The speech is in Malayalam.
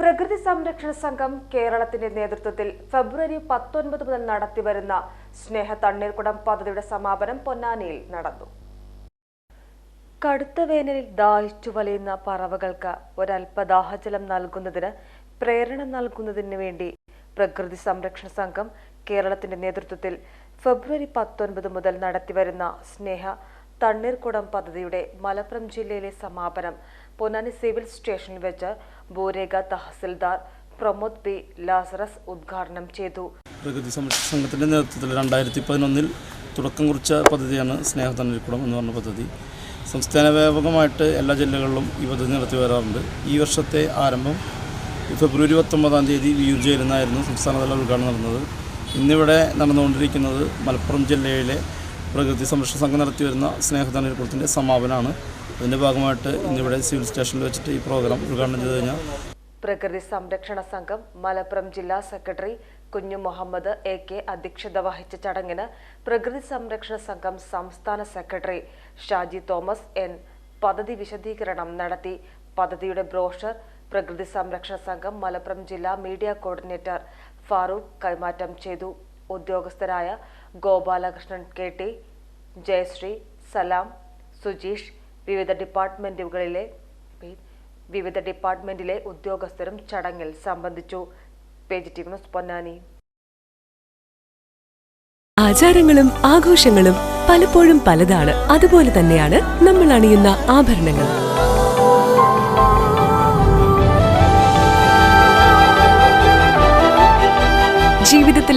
പ്രകൃതി സംരക്ഷണ സംഘം കേരളത്തിന്റെ നേതൃത്വത്തിൽ ഫെബ്രുവരി പത്തൊൻപത് മുതൽ നടത്തിവരുന്ന സ്നേഹ തണ്ണീർക്കുടം പദ്ധതിയുടെ സമാപനം പൊന്നാനിയിൽ നടന്നു. കടുത്ത വേനലിൽ ദാഹിച്ചു വലയുന്ന പറവകൾക്ക് ഒരല്പദാഹജലം നൽകുന്നതിന് പ്രേരണ നൽകുന്നതിന് വേണ്ടി പ്രകൃതി സംരക്ഷണ സംഘം കേരളത്തിന്റെ നേതൃത്വത്തിൽ ഫെബ്രുവരി പത്തൊൻപത് മുതൽ നടത്തിവരുന്ന സ്നേഹ തണ്ണീർക്കുടം പദ്ധതിയുടെ മലപ്പുറം ജില്ലയിലെ സമാപനം. പൊന്നാനി സിവിൽ സ്റ്റേഷനിൽ വെച്ച് ബോരേഗ തഹസിൽദാർ പ്രമോദ് പി ലാസറസ് ഉദ്ഘാടനം ചെയ്തു. പ്രകൃതി സംരക്ഷണ സംഘത്തിന്റെ നേതൃത്വത്തിൽ രണ്ടായിരത്തി പതിനൊന്നിൽ തുടക്കം കുറിച്ച പദ്ധതിയാണ് സ്നേഹതണ്ണീർക്കുടം എന്ന് പറഞ്ഞ പദ്ധതി. സംസ്ഥാന വ്യാപകമായിട്ട് എല്ലാ ജില്ലകളിലും ഈ പദ്ധതി നടത്തി വരാറുണ്ട്. ഈ വർഷത്തെ ആരംഭം ഫെബ്രുവരി പത്തൊമ്പതാം തീയതി വിയൂർ ജയിലിൽ നിന്നായിരുന്നു സംസ്ഥാനതല ഉദ്ഘാടനം നടന്നത്. ഇന്നിവിടെ നടന്നുകൊണ്ടിരിക്കുന്നത് മലപ്പുറം ജില്ലയിലെ പ്രകൃതി സംരക്ഷണ സംഘം നടത്തി വരുന്ന സ്നേഹതണ്ണീർക്കുളത്തിന്റെ സമാപനമാണ്. അതിന്റെ ഭാഗമായിട്ട് ഇന്നിവിടെ സിവിൽ സ്റ്റേഷനിൽ വെച്ചിട്ട് ഈ പ്രോഗ്രാം ഉദ്ഘാടനം ചെയ്ത് കഴിഞ്ഞാൽ പ്രകൃതി സംരക്ഷണ സംഘം മലപ്പുറം ജില്ലാ സെക്രട്ടറി കുഞ്ഞു മുഹമ്മദ് എ കെ അധ്യക്ഷത വഹിച്ച ചടങ്ങിന് പ്രകൃതി സംരക്ഷണ സംഘം സംസ്ഥാന സെക്രട്ടറി ഷാജി തോമസ് എൻ പദ്ധതി വിശദീകരണം നടത്തി. പദ്ധതിയുടെ ബ്രോഷർ പ്രകൃതി സംരക്ഷണ സംഘം മലപ്പുറം ജില്ലാ മീഡിയ കോർഡിനേറ്റർ ഫാറൂഖ് കൈമാറ്റം ചെയ്തു. ഉദ്യോഗസ്ഥരായ ഗോപാലകൃഷ്ണൻ കെ ടി ജയശ്രീ സലാം സുജീഷ് വിവിധ ഡിപ്പാർട്ട്മെന്റുകളിലെ വിവിധ ഡിപ്പാർട്ട്മെന്റിലെ ഉദ്യോഗസ്ഥരും ചടങ്ങിൽ സംബന്ധിച്ചു. Page T Ponnani. ആചാരങ്ങളും ആഘോഷങ്ങളും പലപ്പോഴും പലതാണ്. അതുപോലെ തന്നെയാണ് നമ്മൾ അണിയുന്ന ആഭരണങ്ങൾ